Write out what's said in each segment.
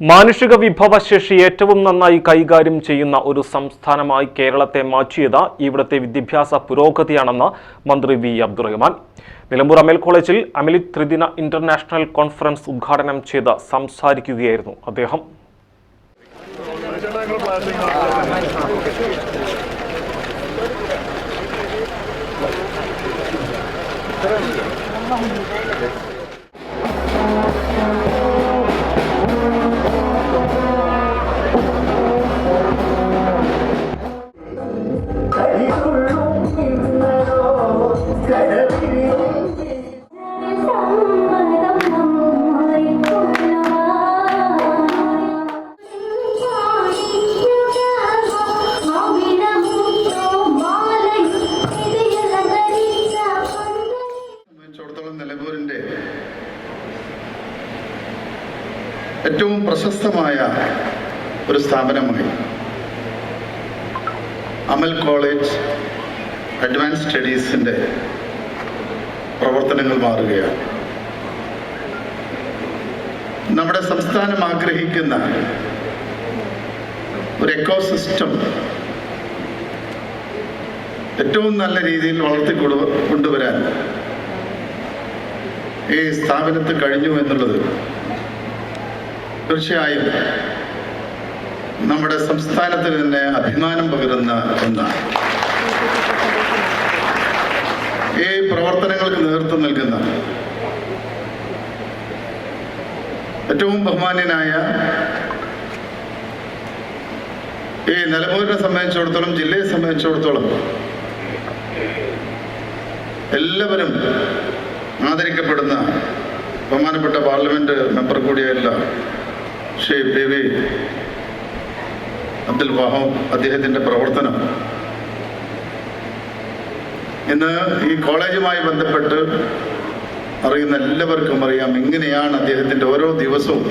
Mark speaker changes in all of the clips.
Speaker 1: മാനുഷിക വിഭവശേഷി ഏറ്റവും നന്നായി കൈകാര്യം ചെയ്യുന്ന ഒരു സംസ്ഥാനമായി കേരളത്തെ മാറ്റിയത് ഇവിടുത്തെ വിദ്യാഭ്യാസ പുരോഗതിയാണെന്ന് മന്ത്രി വി അബ്ദുറഹ്മാൻ. നിലമ്പൂർ അമൽ കോളേജിൽ അമിലി ത്രിദിന ഇന്റർനാഷണൽ കോൺഫറൻസ് ഉദ്ഘാടനം ചെയ്ത് സംസാരിക്കുകയായിരുന്നു അദ്ദേഹം.
Speaker 2: സംബന്ധിച്ചിടത്തോളം ഏറ്റവും പ്രശസ്തമായ ഒരു സ്ഥാപനമായി അമൽ കോളേജ് അഡ്വാൻസ് സ്റ്റഡീസിന്റെ പ്രവർത്തനങ്ങൾ മാറുകയാണ്. നമ്മുടെ സംസ്ഥാനം ആഗ്രഹിക്കുന്ന ഒരു എക്കോസിസ്റ്റം ഏറ്റവും നല്ല രീതിയിൽ വളർത്തി കൊണ്ടു- കൊണ്ടുവരാൻ ഈ സ്ഥാപനത്ത് കഴിഞ്ഞു എന്നുള്ളത് തീർച്ചയായും നമ്മുടെ സംസ്ഥാനത്തിന് തന്നെ അഭിമാനം പകരുന്ന ഒന്നാണ്. ഈ പ്രവർത്തനങ്ങൾക്ക് നേതൃത്വം നൽകുന്ന ഏറ്റവും ബഹുമാന്യനായ ഈ നിലമ്പൂരിനെ സംബന്ധിച്ചിടത്തോളം ജില്ലയെ സംബന്ധിച്ചിടത്തോളം എല്ലാവരും ആദരിക്കപ്പെടുന്ന ബഹുമാനപ്പെട്ട പാർലമെന്റ് മെമ്പർ കൂടിയല്ല ശ്രീ പി അബ്ദുൽ വഹാബ് അദ്ദേഹത്തിന്റെ പ്രവർത്തനം. ഇന്ന് ഈ കോളേജുമായി ബന്ധപ്പെട്ട് അറിയുന്ന എല്ലാവർക്കും അറിയാം എങ്ങനെയാണ് അദ്ദേഹത്തിന്റെ ഓരോ ദിവസവും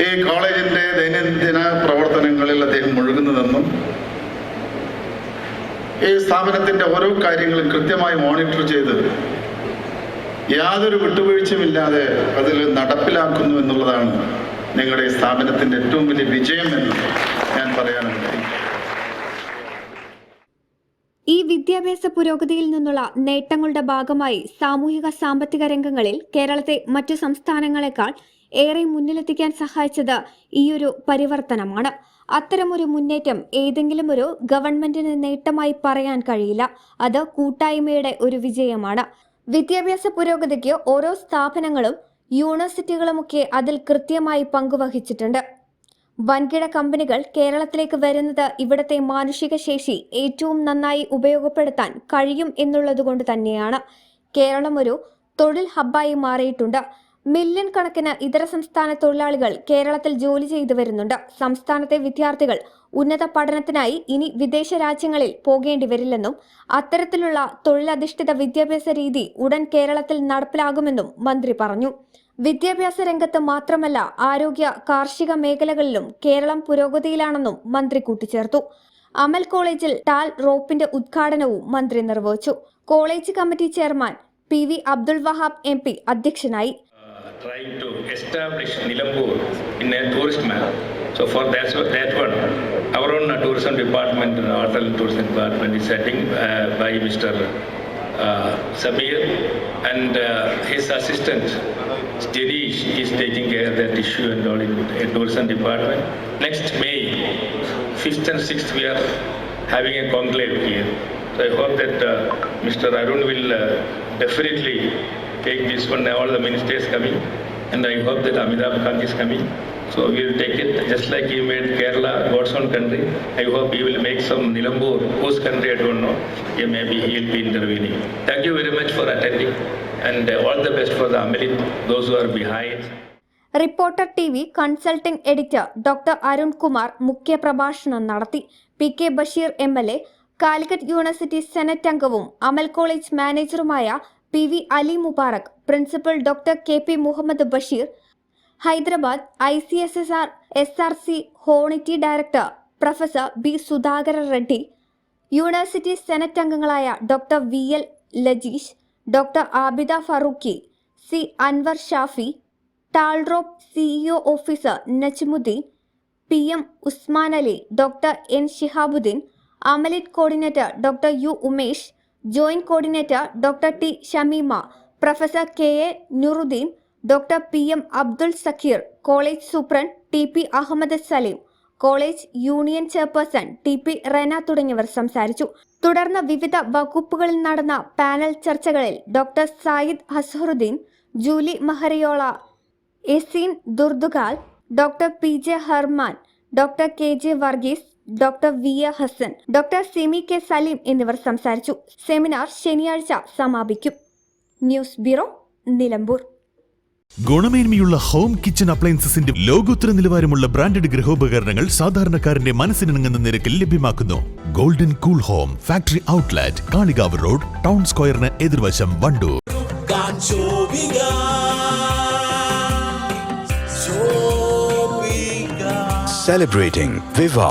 Speaker 2: ഈ കോളേജിന്റെ ദൈനംദിന പ്രവർത്തനങ്ങളിൽ അദ്ദേഹം മുഴുകുന്നതെന്നും ഈ സ്ഥാപനത്തിന്റെ ഓരോ കാര്യങ്ങളും കൃത്യമായി മോണിറ്റർ ചെയ്ത് യാതൊരു വിട്ടുവീഴ്ചയുമില്ലാതെ അതിൽ നടപ്പിലാക്കുന്നു എന്നുള്ളതാണ് നിങ്ങളുടെ സ്ഥാപനത്തിന്റെ ഏറ്റവും വലിയ വിജയം എന്ന് ഞാൻ പറയാനുണ്ട്
Speaker 3: ഈ വിദ്യാഭ്യാസ പുരോഗതിയിൽ നിന്നുള്ള നേട്ടങ്ങളുടെ ഭാഗമായി സാമൂഹിക സാമ്പത്തിക രംഗങ്ങളിൽ കേരളത്തെ മറ്റു സംസ്ഥാനങ്ങളെക്കാൾ ഏറെ മുന്നിലെത്തിക്കാൻ സഹായിച്ചത് ഈയൊരു പരിവർത്തനമാണ്. അത്തരമൊരു മുന്നേറ്റം ഏതെങ്കിലും ഒരു ഗവൺമെന്റിന് നേട്ടമായി പറയാൻ കഴിയില്ല. അത് കൂട്ടായ്മയുടെ ഒരു വിജയമാണ്. വിദ്യാഭ്യാസ പുരോഗതിക്ക് ഓരോ സ്ഥാപനങ്ങളും യൂണിവേഴ്സിറ്റികളുമൊക്കെ അതിൽ കൃത്യമായി പങ്കുവഹിച്ചിട്ടുണ്ട്. വൻകിട കമ്പനികൾ കേരളത്തിലേക്ക് വരുന്നത് ഇവിടത്തെ മാനുഷിക ശേഷി ഏറ്റവും നന്നായി ഉപയോഗപ്പെടുത്താൻ കഴിയും എന്നുള്ളതുകൊണ്ട് തന്നെയാണ്. കേരളം ഒരു തൊഴിൽ ഹബ്ബായി മാറിയിട്ടുണ്ട്. മില്യൺ കണക്കിന് ഇതര സംസ്ഥാന തൊഴിലാളികൾ കേരളത്തിൽ ജോലി ചെയ്തു വരുന്നുണ്ട്. സംസ്ഥാനത്തെ വിദ്യാർത്ഥികൾ ഉന്നത പഠനത്തിനായി ഇനി വിദേശ രാജ്യങ്ങളിൽ പോകേണ്ടി വരില്ലെന്നും അത്തരത്തിലുള്ള തൊഴിലധിഷ്ഠിത വിദ്യാഭ്യാസ രീതി ഉടൻ കേരളത്തിൽ നടപ്പിലാകുമെന്നും മന്ത്രി പറഞ്ഞു. വിദ്യാഭ്യാസ രംഗത്ത് മാത്രമല്ല ആരോഗ്യ കാർഷിക മേഖലകളിലും കേരളം പുരോഗതിയിലാണെന്നും മന്ത്രി കൂട്ടിച്ചേർത്തു. അമൽ കോളേജിൽ ടാൽ റോപ്പിന്റെ ഉദ്ഘാടനവും മന്ത്രി നിർവഹിച്ചു. College committee chairman P V Abdul Wahab M അധ്യക്ഷനായി.
Speaker 4: Trying to establish Nilambur in a tourist manner. So for that, that one, our own uh, tourism department, uh, hotel tourism department is setting uh, by Mr. Uh, and uh, his assistant Janish is taking care of that issue and all in uh, tourism department. Next May, 5th and 6th, we are having a conclave here. So I hope that uh, Mr. Arun will uh, definitely take this one, all the ministers coming, and I hope that Amitabh Khan is coming. So we will take it just like he made Kerala God's own country. I hope he will make some Nilambur, whose country I don't know. Yeah, maybe he will be intervening. Thank you very much for attending, and uh, all the best for the Amelit, those who are behind.
Speaker 3: Reporter T V consulting editor doctor Arun Kumar മുഖ്യപ്രഭാഷണം നടത്തി P K Basheer M L A Calicut university senate അംഗവും Amal college മാനേജറുമായ P V Ali Mubarak principal doctor K P Muhammad Basheer Hyderabad I C S S R S R C honorary director professor B Sudhakara Reddy university senate അംഗങ്ങളായ doctor V L Lajeesh doctor Abida Farooqui C Anwar Shafi Talrop CEO officer Najmuddeen P M Usman Ali doctor N Shihabuddin Amalit coordinator doctor U Umesh joint coordinator doctor T Shameema professor K A Nuruddin doctor P M Abdul Sakeer college superintendent T P Ahammed Saleem college union chairperson T P Rena തുടങ്ങിയവർ സംസാരിച്ചു. തുടർന്ന് വിവിധ വകുപ്പുകളിൽ നടന്ന panel ചർച്ചകളിൽ doctor Sayed Hasaruddin Julie Mahariola Esin Durdugal doctor P J Harman doctor K J Varghese doctor V A Hassan doctor Semi K Saleem എന്നിവർ സംസാരിച്ചു. Seminar ശനിയാഴ്ച സമാപിക്കും. News bureau Nilambur.
Speaker 5: ഗുണമേന്മയുള്ള ഹോം കിച്ചൺ അപ്ലയൻസസിന്റെ ലോകോത്തര നിലവാരമുള്ള ബ്രാൻഡഡ് ഗൃഹോപകരണങ്ങൾ സാധാരണക്കാരന്റെ മനസ്സിനിണങ്ങുന്ന നിരക്കിൽ ലഭ്യമാക്കുന്നു. Golden cool home factory outlet Kalikavu road town സ്ക്വയറിന് എതിർവശം Wandoor.
Speaker 6: Celebrating Viva.